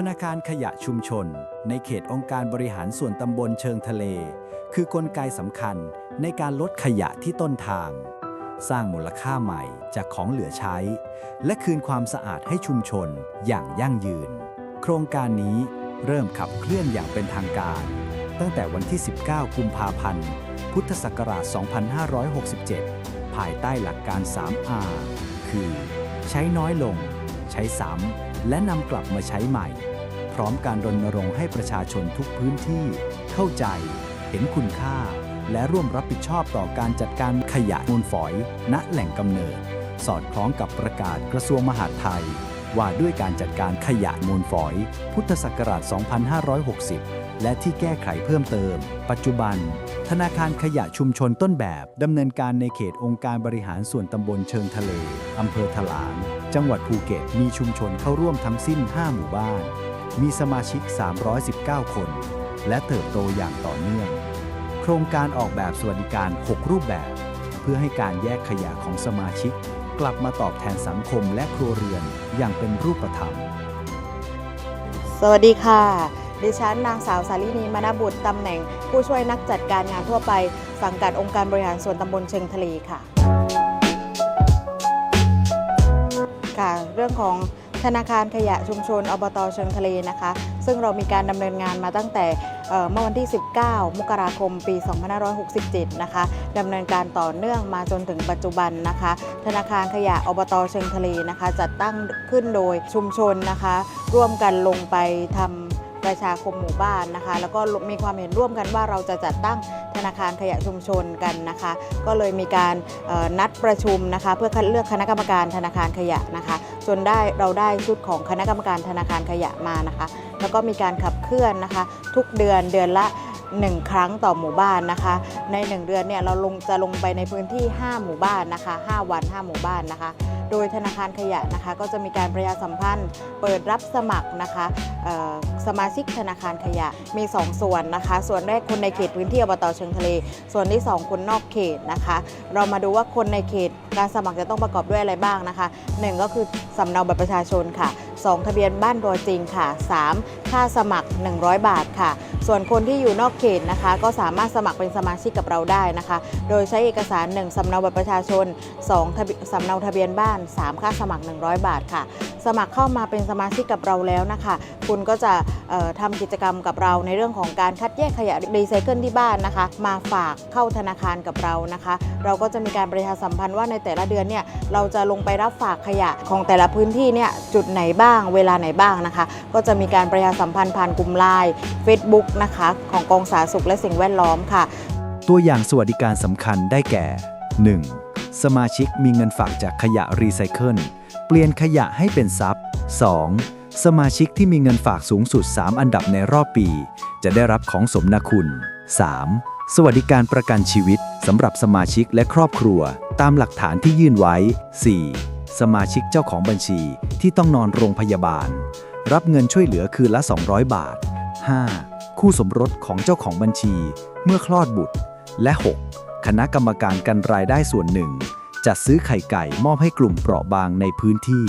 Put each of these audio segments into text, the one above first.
ธนาคารขยะชุมชน ในเขตองค์การบริหารส่วนตำบลเชิงทะเล คือกลไกสำคัญในการลดขยะที่ต้นทาง สร้างมูลค่าใหม่จากของเหลือใช้ และคืนความสะอาดให้ชุมชนอย่างยั่งยืน โครงการนี้เริ่มขับเคลื่อนอย่างเป็นทางการ ตั้งแต่วันที่ 19 กุมภาพันธ์ พุทธศักราช 2567 ภายใต้หลักการ 3R คือ ใช้น้อยลง ใช้ซ้ำและนำกลับมาใช้ใหม่ พร้อมการรณรงค์ให้ประชาชนทุกพื้นที่ เข้าใจ เห็นคุณค่า และร่วมรับผิดชอบต่อการจัดการขยะมูลฝอย ณแหล่งกำเนิด สอดคล้องกับประกาศกระทรวงมหาดไทย ว่าด้วยการจัดการขยะมูลฝอย พุทธศักราช 2560 และที่แก้ไขเพิ่มเติม ปัจจุบัน ธนาคารขยะชุมชนต้นแบบดำเนินการในเขตองค์การบริหารส่วนตำบลเชิงทะเลอำเภอถลางจังหวัดภูเก็ตมีชุมชนเข้าร่วมทั้งสิ้น 5 หมู่บ้าน มีสมาชิก 319 คน และเติบโตอย่างต่อเนื่อง โครงการออกแบบสวัสดิการ 6 รูปแบบ เพื่อให้การแยกขยะของสมาชิก กลับมาตอบแทนสังคมและครัวเรือนอย่างเป็นรูปธรรม สวัสดีค่ะ ดิฉันนางสาวสาลินีมณบุตรตำแหน่ง ผู้ช่วยนักจัดการงานทั่วไป สังกัดองค์การบริหารส่วนตำบลเชิงทะเลค่ะ ค่ะ เรื่องของ ธนาคารขยะชุมชนอบตเชิงทะเลนะคะ ซึ่งเรามีการดำเนินงานมาตั้งแต่เมื่อวันที่ 19 มกราคม ปี 2567 นะคะดำเนินการต่อเนื่องมาจนถึงปัจจุบันนะคะ ธนาคารขยะอบตเชิงทะเลนะคะ จัดตั้งขึ้นโดยชุมชนนะคะ ร่วมกันลงไปทำ ประชาคมหมู่บ้านนะคะ แล้วก็มีความเห็นร่วมกันว่าเราจะจัดตั้งธนาคารขยะชุมชนกันนะคะ ก็เลยมีการนัดประชุมนะคะ เพื่อคัดเลือกคณะกรรมการธนาคารขยะนะคะ จนได้เราได้ชุดของคณะกรรมการธนาคารขยะมานะคะ แล้วก็มีการขับเคลื่อนนะคะ ทุกเดือนเดือนละ 1 ครั้งต่อหมู่บ้านนะคะ ใน 1 เดือนเนี่ยเราลงจะลงไปในพื้นที่ 5 หมู่บ้านนะคะ 5 วัน 5 หมู่บ้านนะคะ โดยธนาคารขยะนะคะ ก็จะมีการประชาสัมพันธ์ เปิดรับสมัครนะคะสมาชิกธนาคารขยะมี 2 ส่วนนะคะ ส่วนแรกคนในเขตพื้นที่อบตเชิงทะเล ส่วนที่ 2 คนนอกเขตนะคะ เรามาดูว่าคนในเขต การสมัครจะต้องประกอบด้วยอะไรบ้างนะคะ 1 ก็คือสำเนาบัตรประชาชนค่ะ 2 ทะเบียนบ้านตัวจริงค่ะ 3 ค่าสมัคร 100 บาทค่ะ ส่วนคนที่อยู่นอกเขตนะคะ ก็สามารถสมัครเป็นสมาชิกกับเราได้นะคะ โดยใช้เอกสาร 1 สำเนาบัตรประชาชน 2 สำเนาทะเบียนบ้าน 3 ค่าสมัคร 100 บาทค่ะ สมัครเข้ามาเป็นสมาชิกกับเราแล้วนะคะ คุณก็จะเอ่อทำกิจกรรมกับเราในเรื่องของการคัดแยกขยะรีไซเคิลที่บ้านนะคะ มาฝากเข้าธนาคารกับเรานะคะ เราก็จะมีการประชาสัมพันธ์ว่าในแต่ละเดือนเนี่ยเราจะลงไปรับฝากขยะของแต่ละพื้นที่เนี่ยจุดไหนบ้างเวลาไหนบ้างนะคะ ก็จะมีการประชาสัมพันธ์ผ่านกลุ่มไลน์ Facebook นะคะ ของกองสาธารณสุขและสิ่งแวดล้อมค่ะ ตัวอย่างสวัสดิการสำคัญได้แก่ 1. สมาชิกมีเงินฝากจากขยะรีไซเคิลเปลี่ยนขยะให้เป็นทรัพย์ 2. สมาชิกที่มีเงินฝากสูงสุด 3 อันดับในรอบปี จะได้รับของสมนาคุณ 3. สวัสดิการประกันชีวิตสำหรับสมาชิกและครอบครัว ตามหลักฐานที่ยื่นไว้ 4. สมาชิกเจ้าของบัญชีที่ต้องนอนโรงพยาบาล รับเงินช่วยเหลือคืนละ 200 บาท 5. คู่สมรสของเจ้าของบัญชี เมื่อคลอดบุตร และ 6. คณะกรรมการกันรายได้ส่วนหนึ่ง จัดซื้อไข่ไก่มอบให้กลุ่มเปราะบางในพื้นที่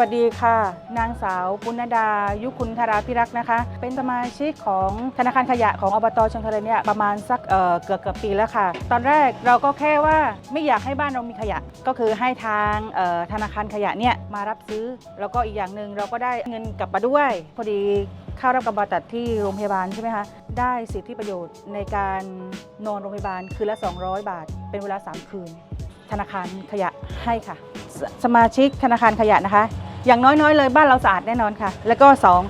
วัสดีค่ะ นางสาวปุณดา ยุคุณธาราพิรักษ์นะคะ เป็นสมาชิกของธนาคารขยะของอบตชงทะเลเนี่ยประมาณสักเกือบเกือบปีแล้วค่ะ ตอนแรกเราก็แค่ว่าไม่อยากให้บ้านเรามีขยะ ก็คือให้ทางธนาคารขยะเนี่ยมารับซื้อ แล้วก็อีกอย่างหนึ่งเราก็ได้เงินกลับมาด้วยพอดีเข้ารับการบำบัดที่โรงพยาบาลใช่ไหมคะ ได้สิทธิประโยชน์ในการนอนโรงพยาบาลคืนละ 200 บาท เป็นเวลา 3 คืน ธนาคารขยะให้ค่ะ สมาชิกธนาคารขยะนะคะ อย่างน้อยๆ เลยบ้านเราสะอาดแน่นอนค่ะ แล้วก็สอง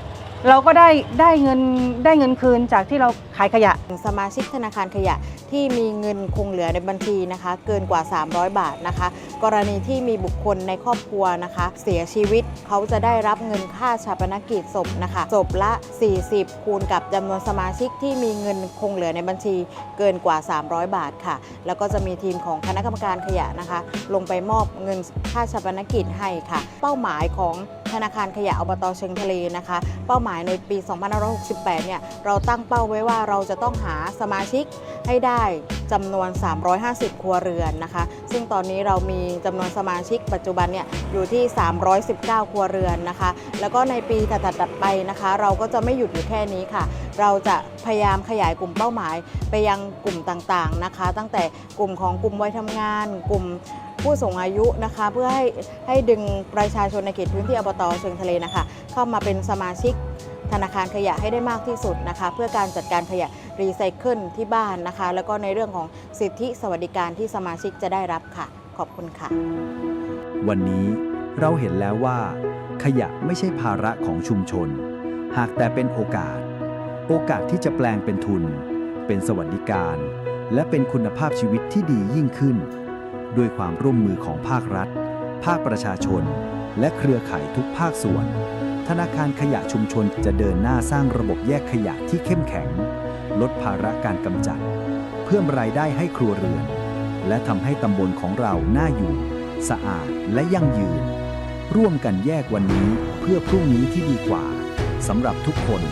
เราก็ได้ได้เงินได้เงินคืนจากที่เราขายขยะ สมาชิกธนาคารขยะที่มีเงินคงเหลือในบัญชีนะคะ เกินกว่า 300 บาทนะคะ กรณีที่มีบุคคลในครอบครัวนะคะ เสียชีวิตเขาจะได้รับเงินค่าชาปนกิจศพนะคะศพละ 40 คูณกับจำนวนสมาชิกที่มีเงินคงเหลือในบัญชี เกินกว่า 300 บาทค่ะ แล้วก็จะมีทีมของคณะกรรมการขยะนะคะ ลงไปมอบเงินค่าชาปนกิจให้ค่ะ เป้าหมายของ ธนาคารขยะอบตเชิงทะเลนะคะ เป้าหมายในปี 2568 เนี่ย เราตั้งเป้าไว้ว่าเราจะต้องหาสมาชิกให้ได้จำนวน 350 ครัวเรือนนะคะ ซึ่งตอนนี้เรามีจำนวนสมาชิกปัจจุบันเนี่ยอยู่ที่ 319 ครัวเรือนนะคะ แล้วก็ในปีถัดๆไปนะคะ เราก็จะไม่หยุดอยู่แค่นี้ค่ะ เราจะพยายามขยายกลุ่มเป้าหมายไปยังกลุ่มต่างๆนะคะ ตั้งแต่กลุ่มของกลุ่มวัยทำงาน กลุ่ม ผู้สูงอายุนะคะ เพื่อให้ให้ดึงประชาชนในเขตพื้นที่อบตเชิงทะเลนะคะ เข้ามาเป็นสมาชิกธนาคารขยะให้ได้มากที่สุดนะคะ เพื่อการจัดการขยะรีไซเคิลที่บ้านนะคะ แล้วก็ในเรื่องของสิทธิสวัสดิการที่สมาชิกจะได้รับค่ะ ขอบคุณค่ะ วันนี้เราเห็นแล้วว่า ขยะไม่ใช่ภาระของชุมชน หากแต่เป็นโอกาส โอกาสที่จะแปลงเป็นทุน เป็นสวัสดิการ และเป็นคุณภาพชีวิตที่ดียิ่งขึ้น ด้วยความร่วมมือของภาครัฐ ภาคประชาชน และเครือข่ายทุกภาคส่วน ธนาคารขยะชุมชนจะเดินหน้าสร้างระบบแยกขยะที่เข้มแข็ง ลดภาระการกำจัด เพิ่มรายได้ให้ครัวเรือน และทำให้ตำบลของเราน่าอยู่ สะอาดและยั่งยืน ร่วมกันแยกวันนี้เพื่อพรุ่งนี้ที่ดีกว่าสำหรับทุกคน